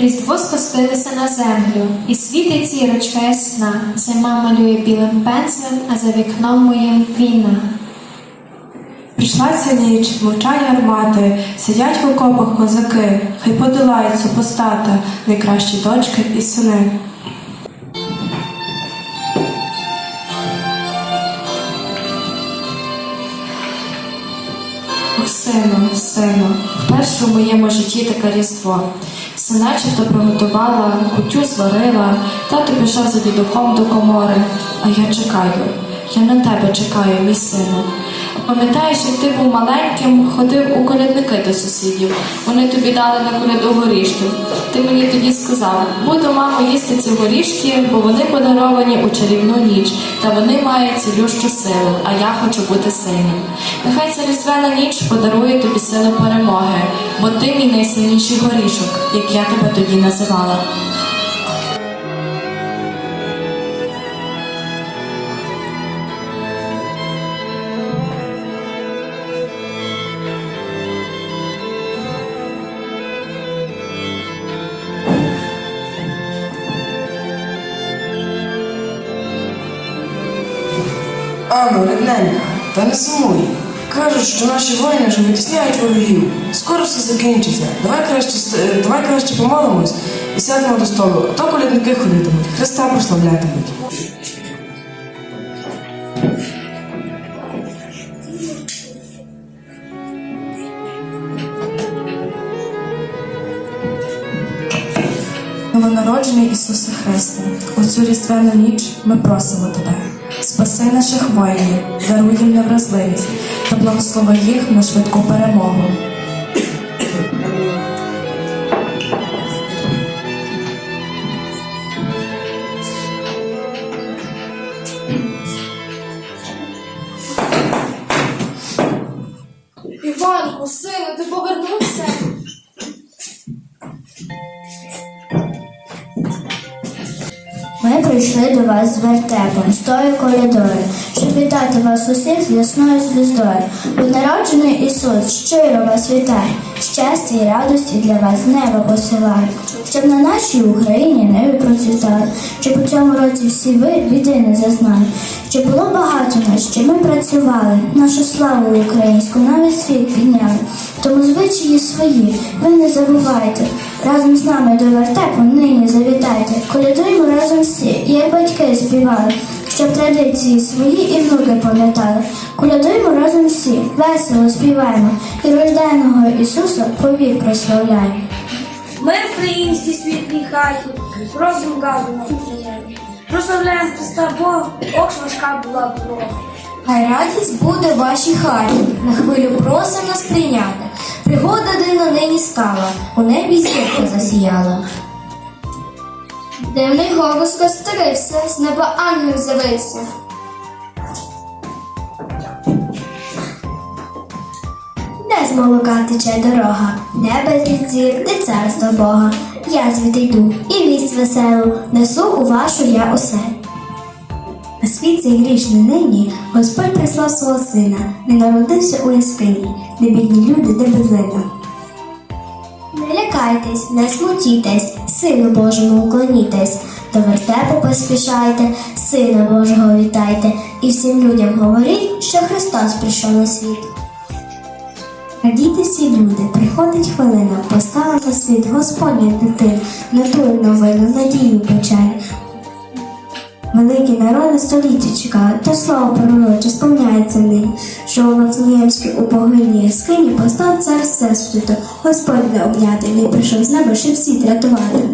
Різдво спустилося на землю, і світить зірочка ясна. Зима малює білим пензлем, а за вікном моїм війна. Прийшла ця ніч, мовчання армати, сидять в окопах козаки, хай подолають супостата, найкращі дочки і сини. Сину, сину, вперше в моєму житті таке різдво. Все начебто приготувала, кутю зварила, тато пішов за дідухом до комори, а я чекаю, я на тебе чекаю, мій сину. Пам'ятаєш, як ти був маленьким, ходив у колядники до сусідів. Вони тобі дали на коляду горішків. Ти мені тоді сказав, буду мамо їсти ці горішки, бо вони подаровані у чарівну ніч, та вони мають цілющу силу, а я хочу бути сильним. Нехай ця різдвяна ніч подарує тобі силу перемоги, бо ти мій найсильніший горішок, як я тебе тоді називала. Та не сумуй. Кажуть, що наші воїни вже витісняють ворогів. Скоро все закінчиться. Давай краще, е, давай краще помолимось і сядемо до столу, а то колядники ходитимуть, Христа прославлятимуть. Новонароджений Ісусе Христе, у цю різдвяну ніч ми просимо Тебе. Спаси наших воїнів, даруй їм невразливість та благослови їх на швидку перемогу. Прийшли до вас з вертепом, з тої коридори, щоб вітати вас усіх з ясною звіздою. Народжений Ісус, щиро вас вітає, щастя і радості для вас небо посилає, щоб на нашій Україні небо процвітали, щоб у цьому році всі ви біди не зазнали, щоб було багато нас, щоб ми працювали, нашу славу українську на весь світ підняли. Тому звичаї свої, ви не забувайте. Разом з нами до вертепу нині завітайте. Колядуємо разом всі, як батьки співали, щоб традиції свої і внуки пам'ятали. Колядуємо разом всі, весело співаємо і рожденого Ісуса повік прославляємо. Ми в українській світлій хаті, розум газу Прославляємо Христа Бога, ох, важка була дорога. Хай радість буде в вашій хаті, на хвилю просим нас прийняти. Пригода дивна нині стала, у небі зірка засіяла. Дивний голос розстарився, з неба ангел з'явився. Де з молока тече дорога, де безліч зір, де царство Бога. Я звідти йду і вість веселу несу у вашу я оселю. На світ цей грішний нині Господь прислав свого сина, не народився у яскині, де бідні люди, де безлина. Не лякайтесь, не смутітесь, Сину Божому уклонітесь, до вертепу поспішайте, Сина Божого вітайте, і всім людям говоріть, що Христос прийшов на світ. Радійте всі люди, приходить хвилина, постала на світ Господня дитина, на ту новину, надію печаль. Великі народи століття чекали, та слово пророче сповняється нині, що у Вафлеємській у богині яскині постав цар всесвіту, Господь не обняти, не прийшов з неба, щоб світ рятувати.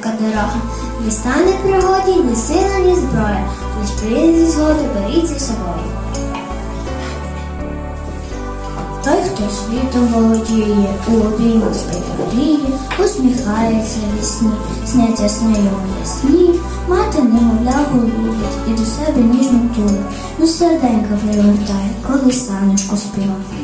Вас дорога. Не стане пригоді ні сила, ні зброя, лиш прийде згоди, беріть зі собою. Той, хто світом володіє, у своїх мріє, усміхається вісні, сняться сни йому ясні, мати немовля голубить і до себе ніжно тулить, ну серденька пригортає, коли санечко співає.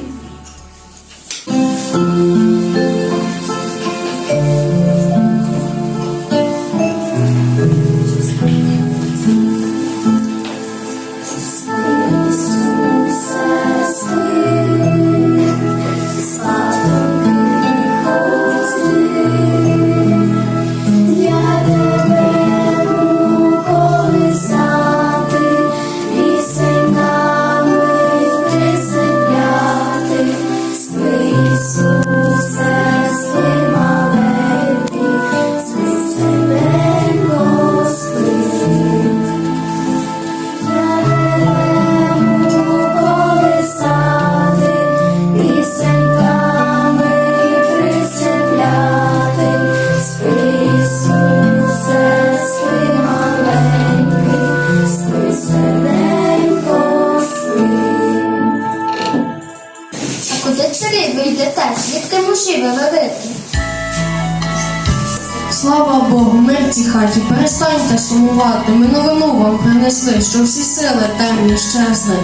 Що всі сили темні щезли.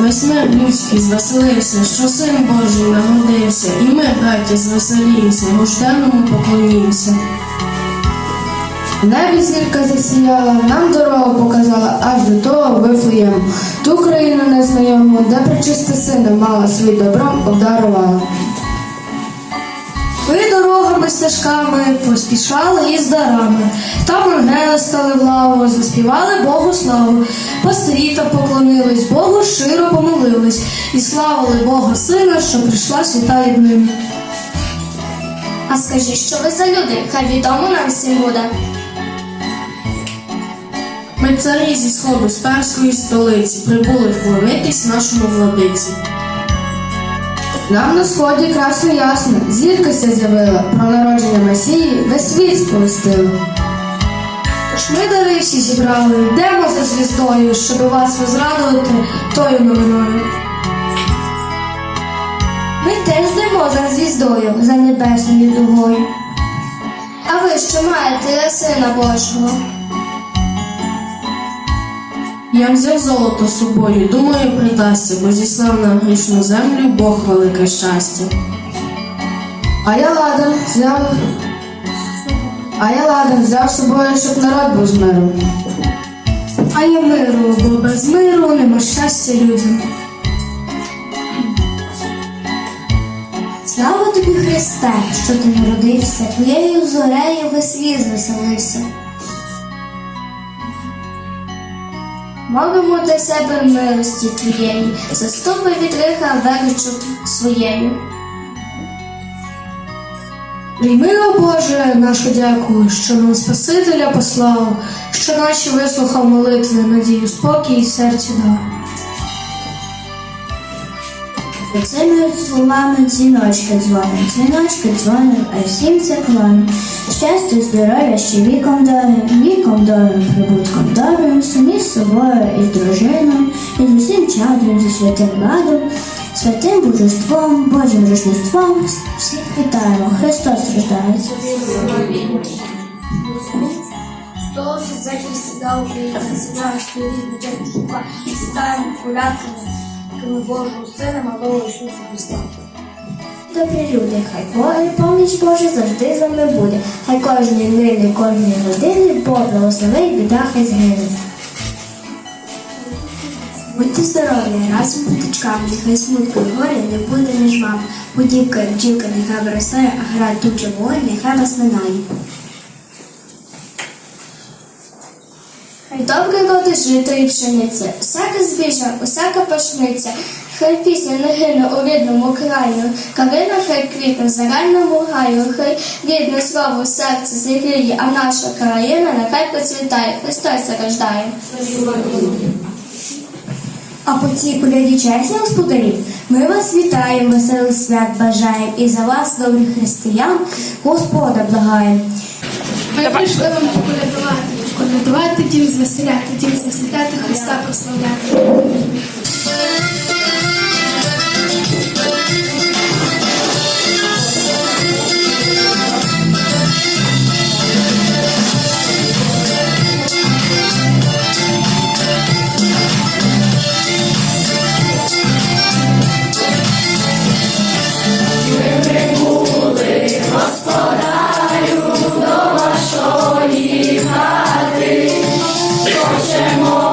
Весь мир людський звеселився, що син Божий народився. І ми, браті, звеселімся, рожденному поклонімся. Небі зірка засіяла, нам дорогу показала аж до того Вифлеєму. Ту країну незнайому, де причиста сина мала свій добром обдарувала. Ви дорогами стежками поспішали із дарами. Там ангели стали в лаву, заспівали Богу славу. Пастирі та поклонились, Богу щиро помолились і славили Бога Сина, що прийшла свята ним. А скажіть, що ви за люди? Хай відомо нам всім буде. Ми царі зі сходу з перської столиці прибули вклонитись нашому владиці. Нам на сході красно ясно, зірка ся з'явила, про народження Месії весь світ сповістила. Тож ми дари всі зібрали, йдемо за звіздою, щоб вас возрадувати тою новиною. Ми теж йдемо за звіздою, за небесною дугою. А ви що маєте для сина Божого? Я взяв золото з собою, думаю, придасться, бо зіслав на грішну землю Бог велике щастя. А я ладан взяв. А я ладан взяв з собою, щоб народ був з миром. А я миру, бо без миру нема щастя людям. Слава тобі, Христе, що ти народився, твоєю зорею весь світ звеселився. Молимо для себе милості твоєї, заступи від лиха величу своєю. Прийми, о Боже, нашу дяку, що нам Спасителя послав, що наші вислухав молитви, надію, спокій і серці дав. Оцими словами дзвіночки дзвонить, дзвіночки дзвонить, а всім це клонить. Щастя, здоров'я, ще віком добрим, віком добрим, прибутком добрим, самі з собою і з дружиною, і з усім чадом, зі святим ладом, святим божеством, Божим рождеством. Всіх вітаємо, Христос рождається. Україна, сіда стоїть на честь жука, сідаємо колядками, крими Божого Сина, малого Ісуса Христа. Добрі люди, хай Божа поміч Божа завжди з вами буде. Хай кожної милі, кожної години Бог благословить, біда хай згине. Будьте здорові, разом потичками, нехай смутку і горя не буде між вами. Будівка і бджілка нехай виростає, а гра туча вогонь, нехай вас минає. Добре роди жито і пшениця, усяка збіжа, усяка пашниця, Хай пісня не гине у рідному краю, калина хай квітне в загальному гаю, хай рідне слово в серці зігріє, а наша країна нехай процвітає, Христос рождає. А по цій коляді чесні господарі, ми вас вітаємо, веселих свят бажаємо і за вас, добрих християн, Господа благаємо. Ми прийшли вам поколядувати, колядувати дім звеселяти, дім звеселяти, Христа прославляти. Ось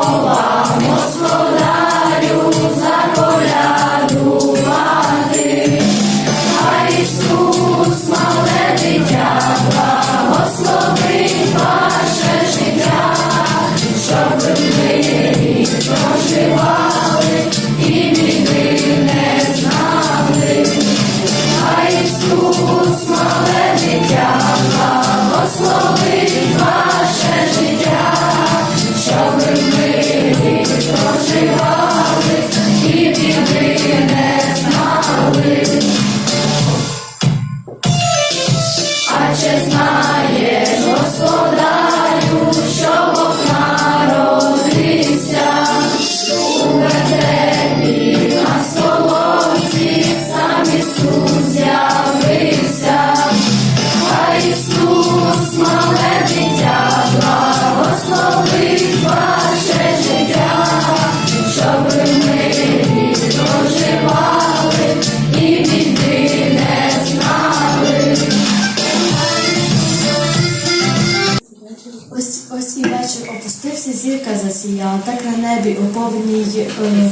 Повній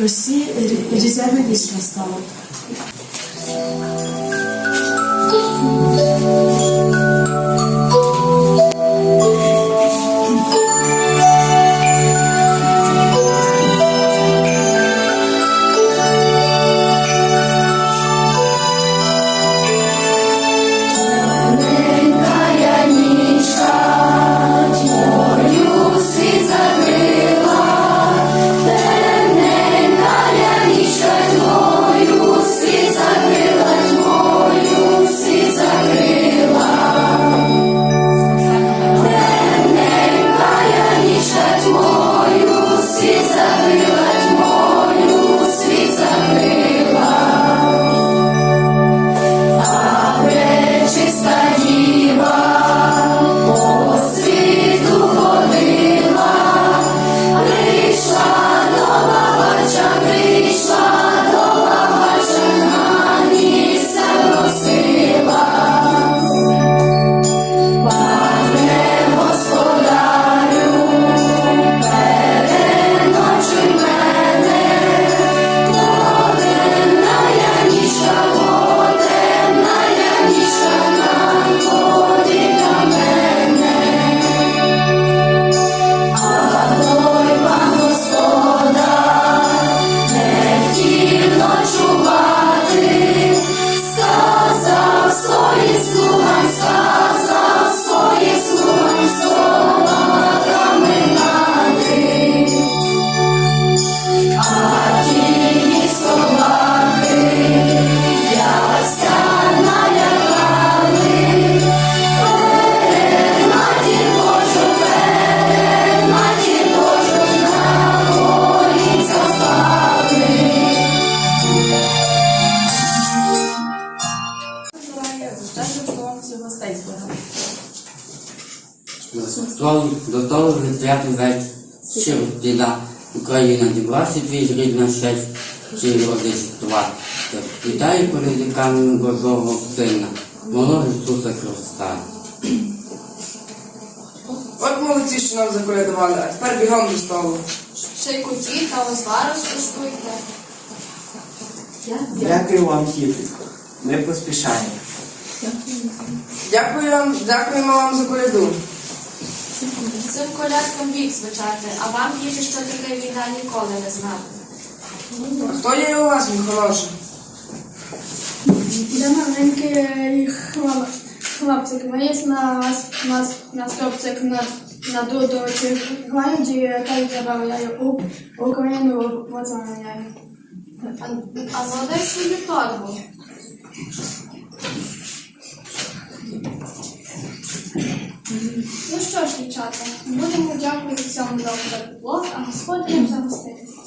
резерви росі рі- Україна зібрався твій рідна честь, чи родичства. Вітаю політиками Божого Сина, малого Ісуса Христа. От молодці, що нам заколядували, а тепер бігом до столу. Ще й куті та озвару скуштуйте. Дякую вам, тітонько. Ми поспішаємо. Дякую вам, дякуємо вам за коляду. Цим колядкам вік звичати, а вам діти, що таке війна ніколи не знати. Хто є у вас, мій хороший? Я маленький хлоп, хлопчик, виїзд на, на, на стопчик на, на дуду чи гладі, та й забавляю у Україну возганяю. А, а згадай свою торбу. Ну що ж, дівчата, будемо дякувати цьому дому за тепло, а господарям за гостинність.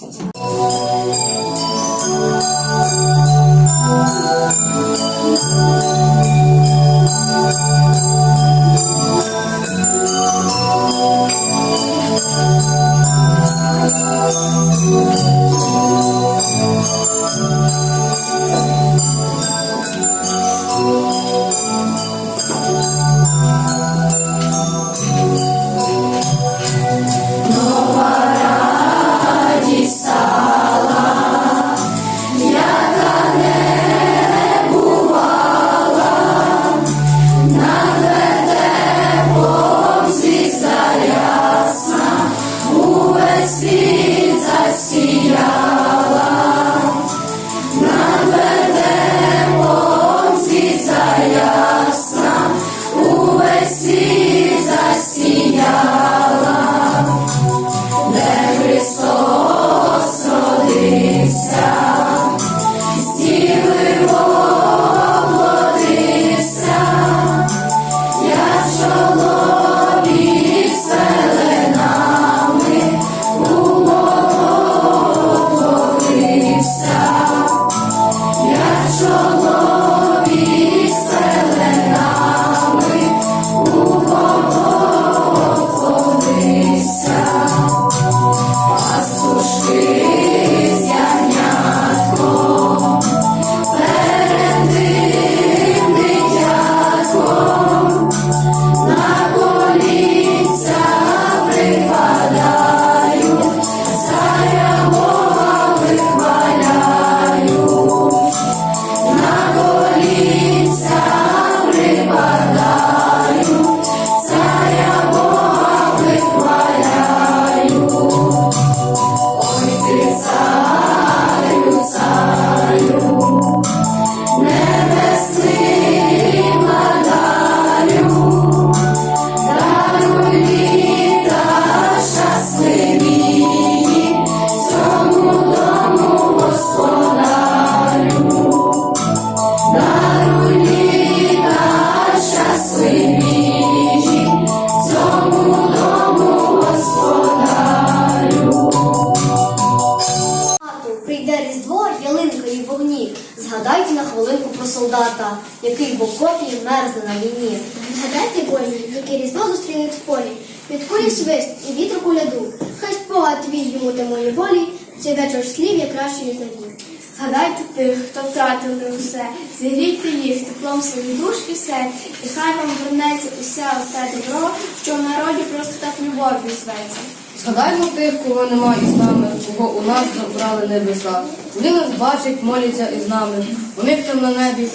Згадайте на хвилинку про солдата, який в окопі мерзне на війні. Згадайте воїнів, які різдво зустрінуть в полі, під кулі свист і вітер куляду. Хай спогад твій йому та моїй волі, цей вечір слів я краще не знайду. Згадайте тих, хто втратили усе, зігрійте їх теплом своїх душ і серць, і хай вам вернеться усе те добро, що в народі просто так любов'ю зветься. Згадаймо тих, кого нема із нами, кого у нас забрали небеса. Вони нас бачать, моляться із нами. У них там на небі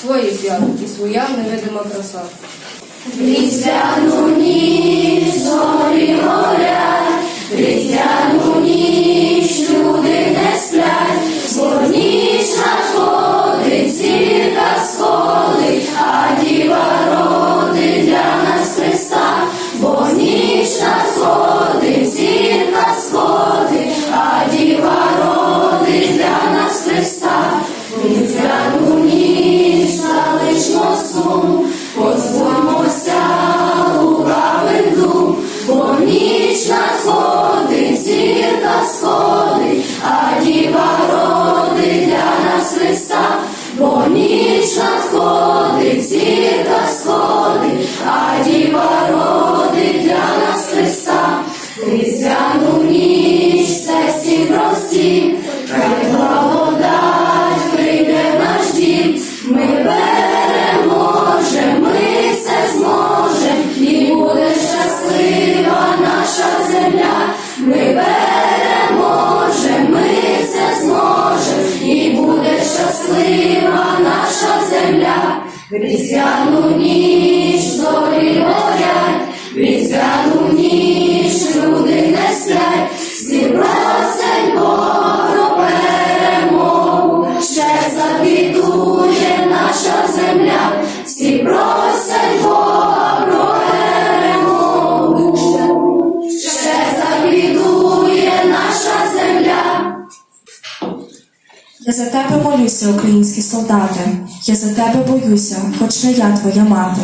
свої свято і своя невидима краса. Різдвяну ніч зорі горять, Різдвяну ніч Я за тебе боюся, хоч не я твоя мати.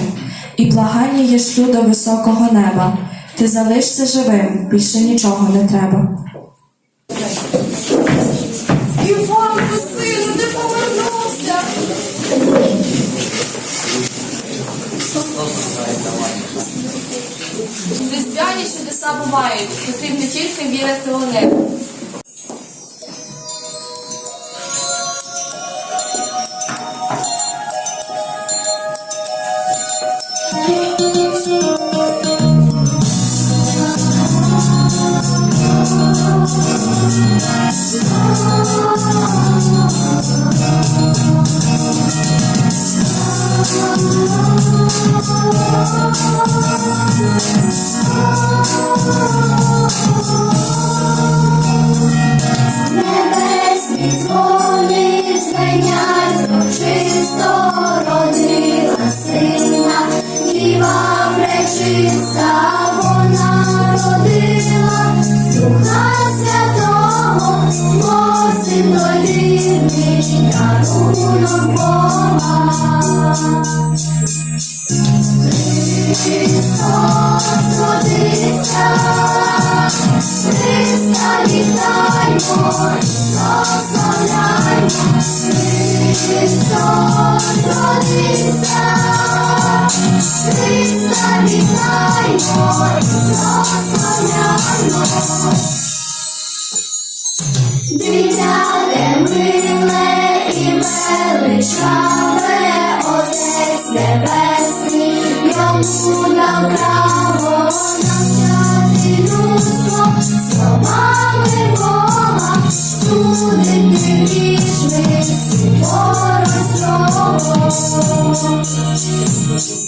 І благання є шлю до високого неба. Ти залишся живим, більше нічого не треба. Іванку, сину, ти повернувся. Різдвяні чудеса бувають, потрібно тільки вірити у них. Дитяте миле і величаве, Отець Небесний, йому дав право навчати людство словами Бога, грішних порозцього. Христос родився,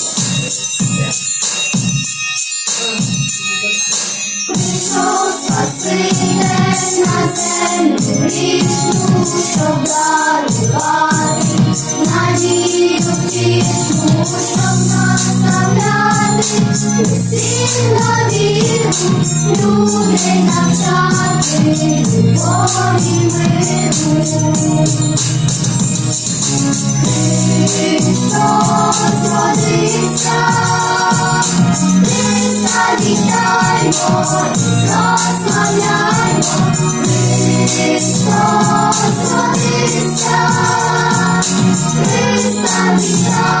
віру, навчати любові миру. Христос родився, Христа вітаймо, прославляймо, Христос родився, Христа вітаймо,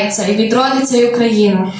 Рождається і відродиться й Україна.